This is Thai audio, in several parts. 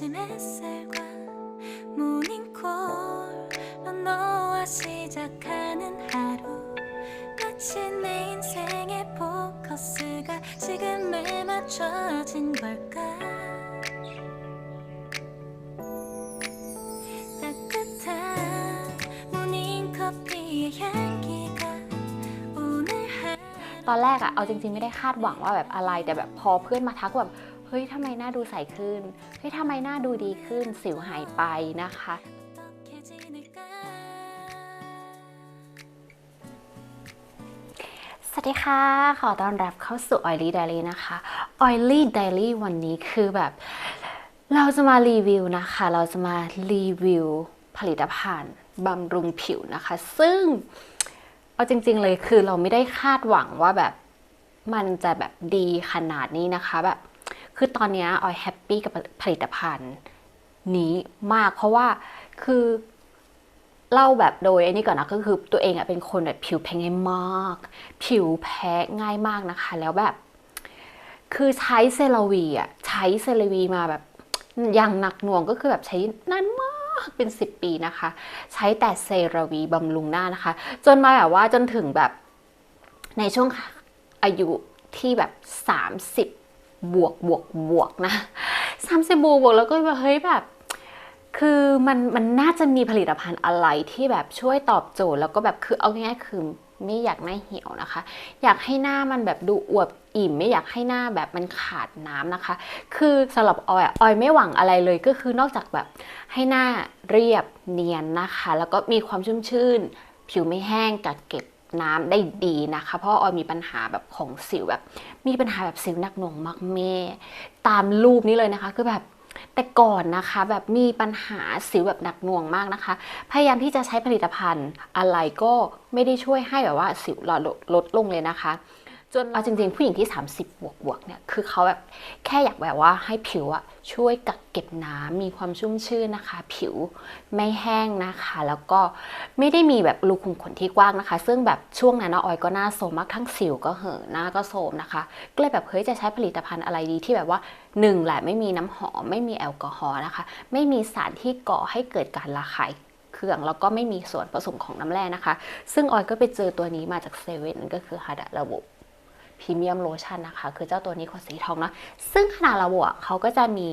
아침 햇살과 모닝콜로 너와 시작하는 하루 마치 내 인생의 포커스가 지금에 맞춰진 걸까 따뜻한 모닝커피의 향기가 오늘 하루 ตอนแรกอะเอาจริงๆไม่ได้คาดหวังว่าแบบอะไร แต่แบบพอเพื่อนมาทักว่าแบบ เฮ้ยทำไมหน้าดูใสขึ้น เฮ้ยทำไมหน้าดูดีขึ้น สิวหายไปนะคะ สวัสดีค่ะ ขอต้อนรับเข้าสู่ Oily Daily นะคะ Oily Daily วันนี้คือแบบ เราจะมารีวิวนะคะ เราจะมารีวิวผลิตภัณฑ์บำรุงผิวนะคะ ซึ่งเอาจริง ๆ เลยคือเราไม่ได้คาดหวังว่าแบบมันจะแบบดีขนาดนี้นะคะแบบ คือตอนนี้ออยแฮปปี้กับผลิตภัณฑ์นี้มาก เพราะว่าคือเล่าแบบโดยอ้นี่ก่อนนะก็คือตัวเองอะเป็นคนแบบผิวแพ้ง่ายมาก ผิวแพ้ง่ายมากนะคะ แล้วแบบ คือใช้เซรวีอะใช้เซรวีมาแบบอย่างหนักหน่วงก็คือแบบใช้นานมากเป็น 10 ปีนะคะ ใช้แต่เซรวีบำรุงหน้านะคะ จนมาแบบว่าจนถึงแบบในช่วงอายุที่แบบ 30 บวกบวกบวกนะ30บวกบวกแล้วก็แบบเฮ้ยแบบ คือมันมันน่าจะมีผลิตภัณฑ์อะไรที่แบบช่วยตอบโจทย์ แล้วก็แบบคือเอาง่ายๆคือไม่อยากหน้าเหี่ยวนะคะ อยากให้หน้ามันแบบดูอวบอิ่ม ไม่อยากให้หน้าแบบมันขาดน้ำนะคะ คือสำหรับออยอออยไม่หวังอะไรเลยก็คือนอกจากแบบให้หน้าเรียบเนียนนะคะ แล้วก็มีความชุ่มชื่น ผิวไม่แห้งกักเก็บ น้ำได้ดีนะคะ เพราะออยมีปัญหาแบบของสิวแบบ มีปัญหาแบบสิวหนักหน่วงมากแม่ตามรูปนี้เลยนะคะ คือแบบแต่ก่อนนะคะแบบมีปัญหาสิวแบบหนักหน่วงมากนะคะ พยายามที่จะใช้ผลิตภัณฑ์อะไรก็ไม่ได้ช่วยให้แบบว่าสิวลดลดลงเลยนะคะ จนเอาจริงๆ ผู้หญิงที่ 30 บวกบวกเนี่ยคือเขาแบบแค่อยากแบบว่าให้ผิวอะช่วยกักเก็บน้ำมีความชุ่มชื่นนะคะ ผิวไม่แห้งนะคะ แล้วก็ไม่ได้มีแบบรูขุมขนที่กว้างนะคะ ซึ่งแบบช่วงนั้นนะออยก็หน้าโทรมมากทั้งสิวก็เห่อะหน้าก็โทรมนะคะ ก็เลยแบบเฮ้ยจะใช้ผลิตภัณฑ์อะไรดีที่แบบว่าหนึ่งแหละไม่มีน้ำหอมไม่มีแอลกอฮอล์นะคะ ไม่มีสารที่ก่อให้เกิดการระคายเคืองแล้วก็ไม่มีส่วนผสมของน้ำแร่นะคะ ซึ่งออยก็ไปเจอตัวนี้มาจากเซเว่นก็คือฮาดะระบุ พรีเมียมโลชั่นนะคะ คือเจ้าตัวนี้ขวดสีทองนะซึ่งขนาดระบบอะเขาก็จะมี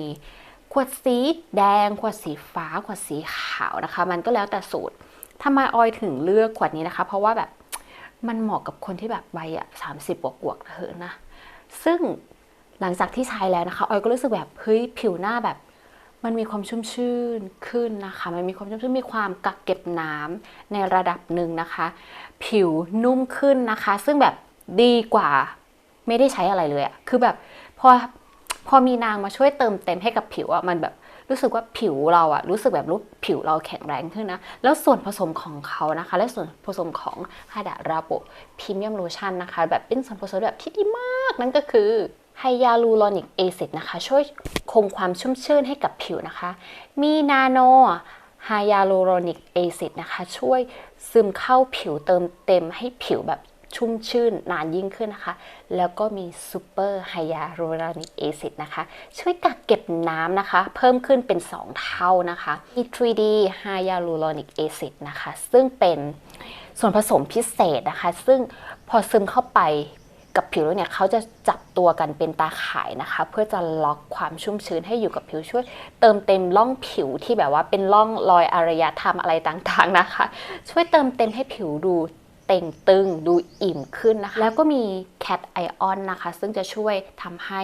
ขวดสีแดง ขวดสีฟ้า ขวดสีขาวนะคะ มันก็แล้วแต่สูตรทำไมออยถึงเลือกขวดนี้นะคะ เพราะว่าแบบมันเหมาะกับคนที่แบบวัยอะสามสิบบวกบวกๆเถอะนะ ซึ่งหลังจากที่ใช้แล้วนะคะออยก็รู้สึกแบบเฮ้ยผิวหน้าแบบ มันมีความชุ่มชื่นขึ้นนะคะ มันมีความชุ่มชื่นมีความกักเก็บน้ำในระดับหนึ่งนะคะ ผิวนุ่มขึ้นนะคะ ซึ่งแบบดีกว่า ไม่ได้ใช้อะไรเลยอะคือแบบพอพอมีนางมาช่วยเติมเต็มให้กับผิวอะมันแบบรู้สึกว่าผิวเราอะรู้สึกแบบรู้ผิวเราแข็งแรงขึ้นนะ แล้วส่วนผสมของเขานะคะ และส่วนผสมของฮาดะราโบพรีเมียมโลชั่นนะคะ แบบเป็นส่วนผสมแบบที่ดีมากนั่นก็คือไฮยาลูรอนิกแอซิดนะคะ ช่วยคงความชุ่มชื่นให้กับผิวนะคะ มีนาโนไฮยาลูรอนิกแอซิดนะคะ ช่วยซึมเข้าผิวเติมเต็มให้ผิวแบบ ชุ่มชื่นนานยิ่งขึ้นนะคะ แล้วก็มีซูเปอร์ไฮยาลูรอนิกแอซิดนะคะ ช่วยกักเก็บน้ำนะคะ เพิ่มขึ้นเป็น 2 เท่านะคะมี 3D Hyaluronic Acid นะคะ ซึ่งเป็นส่วนผสมพิเศษนะคะ ซึ่งพอซึมเข้าไปกับผิวแล้วเนี่ยเขาจะจับตัวกันเป็นตาข่ายนะคะ เพื่อจะล็อกความชุ่มชื้นให้อยู่กับผิวช่วย เติมเต็มร่องผิวที่แบบว่าเป็นร่องรอยอารยธรรมอะไรต่างๆนะคะ ช่วยเติมเต็มให้ผิวดู เต่งตึงดูอิ่มขึ้นนะคะ แล้วก็มีแคทไอออนนะคะ ซึ่งจะช่วยทำให้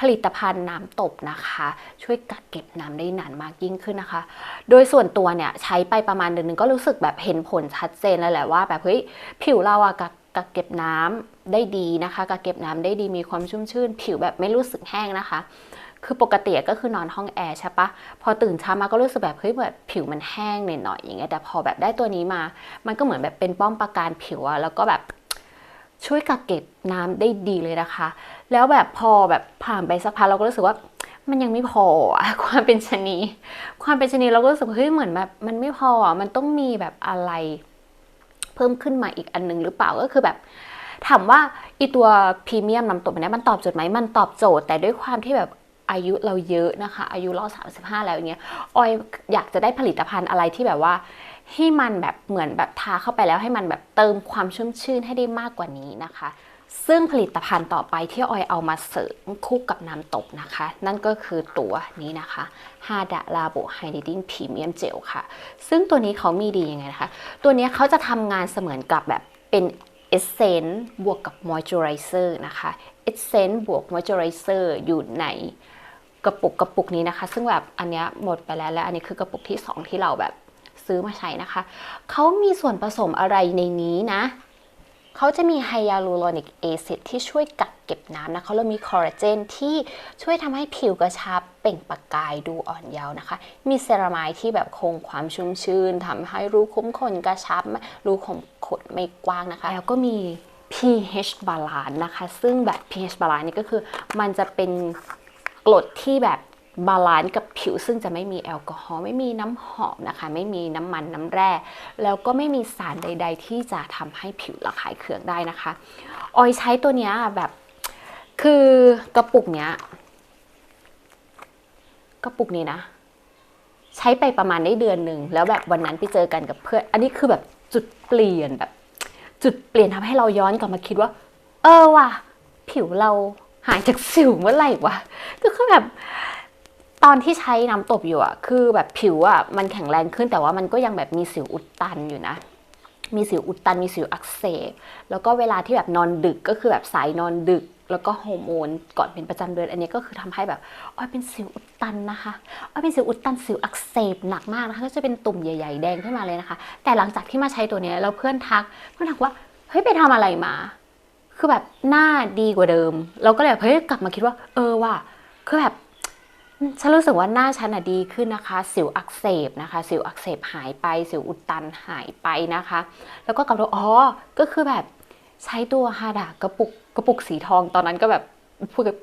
ผลิตภัณฑ์น้ำตบนะคะ ช่วยกักเก็บน้ำได้นานมากยิ่งขึ้นนะคะ โดยส่วนตัวเนี่ยใช้ไปประมาณเดือนหนึงก็รู้สึกแบบเห็นผลชัดเจนแล้วแหละว่าแบบเฮ้ยผิวเราอะกักกักเก็บน้ำได้ดีนะคะกักเก็บน้ำได้ดีมีความชุ่มชื่น ผิวแบบไม่รู้สึกแห้งนะคะ คือปกติก็คือนอนห้องแอร์ใช่ปะพอตื่นเช้ามาก็รู้สึกแบบเฮ้ยแบบผิวมันแห้งหน่อยๆอย่างเงี้ยแต่พอแบบได้ตัวนี้มา มันก็เหมือนแบบเป็นป้อมปราการผิวอะแล้วก็แบบช่วยกักเก็บน้ำได้ดีเลยนะคะ แล้วแบบพอแบบผ่านไปสักพักเราก็รู้สึกว่ามันยังไม่พอความเป็นชนี ความเป็นชนีเราก็รู้สึกเฮ้ยเหมือนแบบมันไม่พอมันต้องมีแบบอะไร เพิ่มขึ้นมาอีกอันหนึงหรือเปล่าก็คือแบบถามว่าอีตัวพรีเมียมน้ำตบอันเนี้มันตอบโจทย์ไหมมันตอบโจทย์แต่ด้วยความที่แบบ อายุเราเยอะนะคะ อายุเรา 35 แล้วอย่างเงี้ยออยอยากจะได้ผลิตภัณฑ์อะไรที่แบบว่า ให้มันแบบเหมือนแบบทาเข้าไปแล้วให้มันแบบเติมความชุ่มชื่นให้ได้มากกว่านี้นะคะ ซึ่งผลิตภัณฑ์ต่อไปที่ออยเอามาเสริมคู่กับน้ำตบนะคะ นั่นก็คือตัวนี้นะคะฮาดะลาโบไฮดริงพรีเมียมเจลค่ะ ซึ่งตัวนี้เขามีดียังไงนะคะ ตัวนี้เขาจะทำงานเสมือนกับแบบเป็นเอสเซนต์บวกกับมอยเจอไรเซอร์นะคะเอสเซนต์บวกมอยเจอไรเซอร์อยู่ใน กระปุกกระปุกนี้นะคะ ซึ่งแบบอันเนี้ยหมดไปแล้วและอันนี้คือกระปุกที่ 2 ที่เราแบบซื้อมาใช้นะคะ เขามีส่วนผสมอะไรในนี้นะ เขาจะมีไฮยาลูโรนิกแอซิดที่ช่วยกักเก็บน้ำนะคะแล้วมีคอลลาเจนที่ช่วยทำให้ผิวกระชับเปล่งประกายดูอ่อนเยาว์นะคะ มีเซรามายที่แบบคงความชุ่มชื้นทำให้รูขุมขนกระชับ รูขุมขนไม่กว้างนะคะ แล้วก็มี pH balance นะคะ ซึ่งแบบ pH balance นี่ก็คือมันจะเป็น กรดที่แบบบาลานซ์กับผิวซึ่งจะไม่มีแอลกอฮอล์ไม่มีน้ำหอมนะคะ ไม่มีน้ำมันน้ำแร่ แล้วก็ไม่มีสารใด ๆ ที่จะทำให้ผิวระคายเคืองได้นะคะ ออยใช้ตัวเนี้ยแบบคือกระปุกเนี้ยกระปุกนี้นะ ใช้ไปประมาณได้เดือนหนึ่งแล้วแบบวันนั้นไปเจอกันกับเพื่อนอันนี้คือแบบจุดเปลี่ยนแบบ จุดเปลี่ยนทำให้เราย้อนกลับมาคิดว่า เออว่ะ ผิวเรา หายจากสิวเมื่อไหร่วะก็คือแบบตอนที่ใช้น้ำตบอยู่อะคือแบบผิวอะมันแข็งแรงขึ้นแต่ว่ามันก็ยังแบบมีสิวอุดตันอยู่นะ มีสิวอุดตันมีสิวอักเสบแล้วก็เวลาที่แบบนอนดึกก็คือแบบสายนอนดึก แล้วก็ฮอร์โมนก่อนเป็นประจำเดือนอันนี้ก็คือทำให้แบบอ้อยเป็นสิวอุดตันนะคะอ้อยเป็นสิวอุดตันสิวอักเสบหนักมากนะคะก็จะเป็นตุ่มใหญ่ ๆ แดงขึ้นมาเลยนะคะ แต่หลังจากที่มาใช้ตัวนี้แล้วเพื่อนทักเพื่อนทักว่าเฮ้ยไปทำอะไรมา คือแบบหน้าดีกว่าเดิม เราก็เลยแบบเฮ้ยกลับมาคิดว่า เออว่ะคือแบบฉันรู้สึกว่าหน้าฉันอะดีขึ้นนะคะ สิวอักเสบนะคะ สิวอักเสบหายไป สิวอุดตันหายไปนะคะ แล้วก็กลับมาอ๋อก็คือแบบใช้ตัวฮาดะกระปุกกระปุกสีทองตอนนั้นก็แบบพูดกับ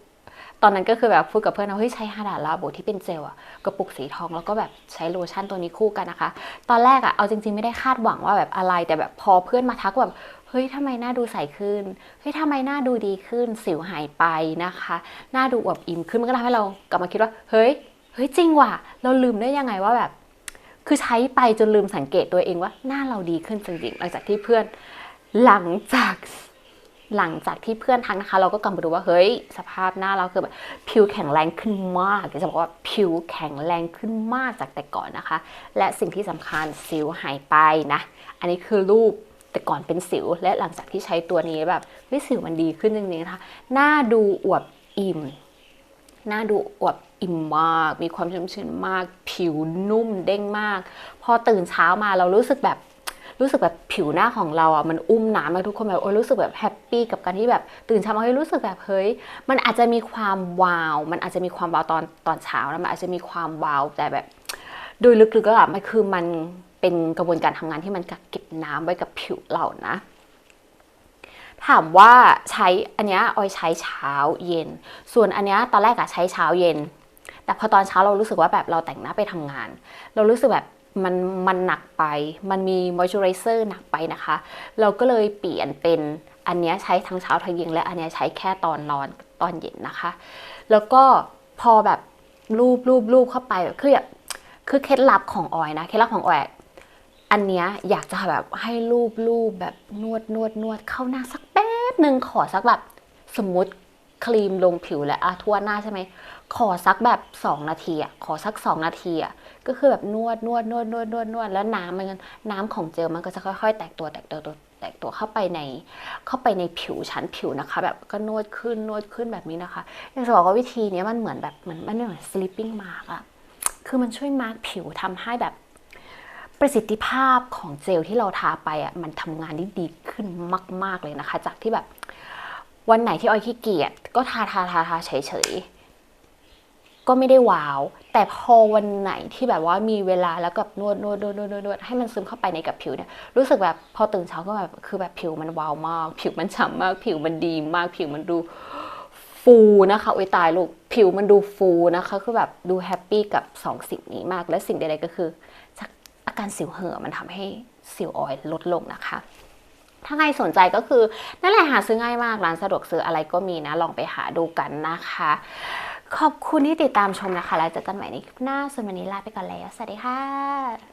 ตอนนั้นก็คือแบบพูดกับเพื่อนว่าเฮ้ยใช้ฮาดะลาโบที่เป็นเจลอะกระปุกสีทองแล้วก็แบบใช้โลชั่นตัวนี้คู่กันนะคะ ตอนแรกอะเอาจริงๆไม่ได้คาดหวังว่าแบบอะไรแต่แบบพอเพื่อนมาทักแบบ เฮ้ยทำไมหน้าดูใสขึ้นเฮ้ยทำไมหน้าดูดีขึ้น สิวหายไปนะคะ หน้าดูอวบอิ่มขึ้นมันก็ทำให้เรากลับมาคิดว่า เฮ้ยเฮ้ยจริงว่ะเราลืมได้ยังไงว่าแบบ คือใช้ไปจนลืมสังเกตตัวเองว่าหน้าเราดีขึ้นจริงๆหลังจากที่เพื่อนหลังจากหลังจากที่เพื่อนทักนะคะ เราก็กลับมาดูว่าเฮ้ย สภาพหน้าเราคือแบบผิวแข็งแรงขึ้นมากอยากจะบอกว่าผิวแข็งแรงขึ้นมากจากแต่ก่อนนะคะ และสิ่งที่สำคัญสิวหายไปนะ อันนี้คือรูป แต่ก่อนเป็นสิว และหลังจากที่ใช้ตัวนี้แบบเฮ้ยสิวมันดีขึ้นจริงๆนะคะหน้าดูอวบอิ่ม หน้าดูอวบอิ่มมาก มีความชุ่มชื้นมาก ผิวนุ่มเด้งมาก พอตื่นเช้ามาเรารู้สึกแบบรู้สึกแบบผิวหน้าของเราอะมันอุ้มน้ำมาทุกคนแบบโอ้ยรู้สึกแบบแฮปปี้กับการที่แบบตื่นเช้ามาเฮ้ยรู้สึกแบบเฮ้ยมันอาจจะมีความวาว มันอาจจะมีความวาวตอนตอนเช้าแล้วมันอาจจะมีความวาวแต่แบบ โดยลึกๆก็อะมันคือมัน เป็นกระบวนการทำงานที่มันกักเก็บน้ำไว้กับผิวเรานะ ถามว่าใช้อันนี้ออยใช้เช้าเย็น ส่วนอันนี้ตอนแรกอะใช้เช้าเย็น แต่พอตอนเช้าเรารู้สึกว่าแบบเราแต่งหน้าไปทำงาน เรารู้สึกแบบมันมันหนักไป มันมีมอยส์เจอไรเซอร์หนักไปนะคะ เราก็เลยเปลี่ยนเป็นอันนี้ใช้ทั้งเช้าทั้งเย็นและอันนี้ใช้แค่ตอนนอนตอนเย็นนะคะ แล้วก็พอแบบรูปรูปรูปเข้าไปคือแบบคือเคล็ดลับของออยนะ เคล็ดลับของออย อันเนี้ยอยากจะแบบให้รูปรูปแบบนวดนวดนวดเข้าหน้าสักแป๊บหนึ่งขอสักแบบสมมติครีมลงผิวและอาทั่วหน้าใช่ไหมขอสักแบบ 2 นาทีอะขอสัก 2 นาทีอะก็คือแบบนวดนวดนวดนวดนวดนวดแล้วน้ำมันน้ำของเจลมันก็จะค่อยๆ แตกตัวแตกตัวตัวแตกตัวเข้าไปในเข้าไปในผิวชั้นผิวนะคะ แบบก็นวดขึ้นนวดขึ้นแบบนี้นะคะอยากจะบอกว่าวิธีนี้มันเหมือนแบบเหมือนมันเหมือน sleeping mask อะคือมันช่วยมาร์กผิวทำให้แบบ ประสิทธิภาพของเจลที่เราทาไปอะมันทำงานได้ดีขึ้นมาก ๆ เลยนะคะ จากที่แบบวันไหนที่ออยขี้เกียจก็ทาทาทาทาเฉยๆ ก็ไม่ได้ว้าว แต่พอวันไหนที่แบบว่ามีเวลาแล้วกับนวดนวดนวดนวดนวดให้มันซึมเข้าไปในกับผิวเนี่ยรู้สึกแบบพอตื่นเช้าก็แบบคือแบบผิวมันว้าวมาก ผิวมันฉ่ำมาก ผิวมันดีมาก ผิวมันดูฟูนะคะโอ้ยตายลูกผิวมันดูฟูนะคะ คือแบบดูแฮปปี้กับสองสิ่งนี้มาก และสิ่งใดๆก็คือจาก อาการสิวเห่อมันทำให้สิวออยล์ลดลงนะคะ ถ้าใครสนใจก็คือนั่นแหละหาซื้อง่ายมากร้านสะดวกซื้ออะไรก็มีนะ ลองไปหาดูกันนะคะ ขอบคุณที่ติดตามชมนะคะ แล้วเจอกันใหม่ในคลิปหน้าส่วนวันนี้ลาไปก่อนแล้ว สวัสดีค่ะ